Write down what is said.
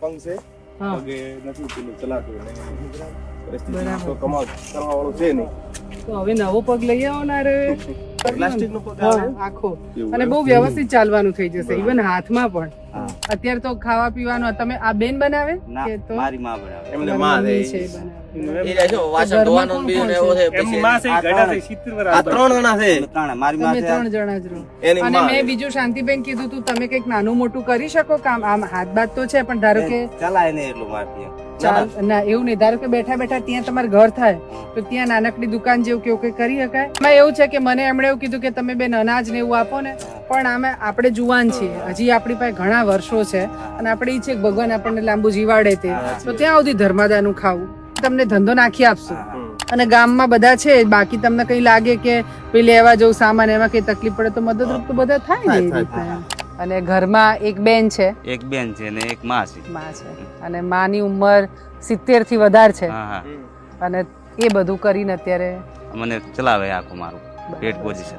પંગ છે પગે નથી પેલું ચલાતું પરિસ્થિતિ. તો કમાવ કરવા વાળું છે નહીં. તો હવે નવો પગ લઈ આવો ને પ્લાસ્ટિક નો પગ આખો. અને બહુ વ્યવસ્થિત ચાલવાનું થઈ જશે. ઇવન હાથમાં પણ. અત્યારે તો ખાવા પીવાનું તમે આ બેન બનાવે? કે તો મારી માં બનાવે. એમને માં મમ્મી છે. છે બનાવે. એ રહ્યા વાસણ ધોવાનું કોણ ને કોણ છે? એમની માં છે ગડા ત્રણ. છે સિત્તેર વર્ષ આ ત્રણ જણા છે. અમે મારી માં છે. ત્રણ જણા જ રહો. અને મેં. બીજું શાંતિબેન કીધું તું તમે કંઈક નાનું મોટું કરી શકો કામ? આમ હાથ બાત તો છે પણ ધારો કે ચલાય નહીં એટલું મારતી એમ. ચાલ. ના એવું નહીં. ધારો કે બેઠા બેઠા ત્યાં તમારે ઘર થાય તો ત્યાં નાનકડી દુકાન જેવું કેવું કઈ કરી શકાય? એમાં એવું છે કે મને એમણે એવું કીધું કે તમે બેન અનાજ ને એવું આપો ને પણ આમે આપણે જુવાન છીએ. હજી આપણી પાસે ઘણા વર્ષો છે અને આપણે ઈ છે કે ભગવાન આપણને લાંબુ જીવાડે તે. તો ત્યાં સુધી ધર્માદાનું ખાવું. તમને ધંધો નાખી આપશું. અને ગામમાં બધા છે બાકી તમને કઈ લાગે કે ભાઈ લેવા જવું સામાન એમાં કઈ તકલીફ પડે તો મદદરૂપ તો બધા થાય ને એ રીતે. અને ઘરમાં એક બેન છે? એક બેન છે ને એક માં છે. માં છે. અને માની ઉંમર સિત્તેરથી વધારે છે. અને એ બધું કરીને અત્યારે મને ચલાવે આખું મારું પેટ પોઝિશન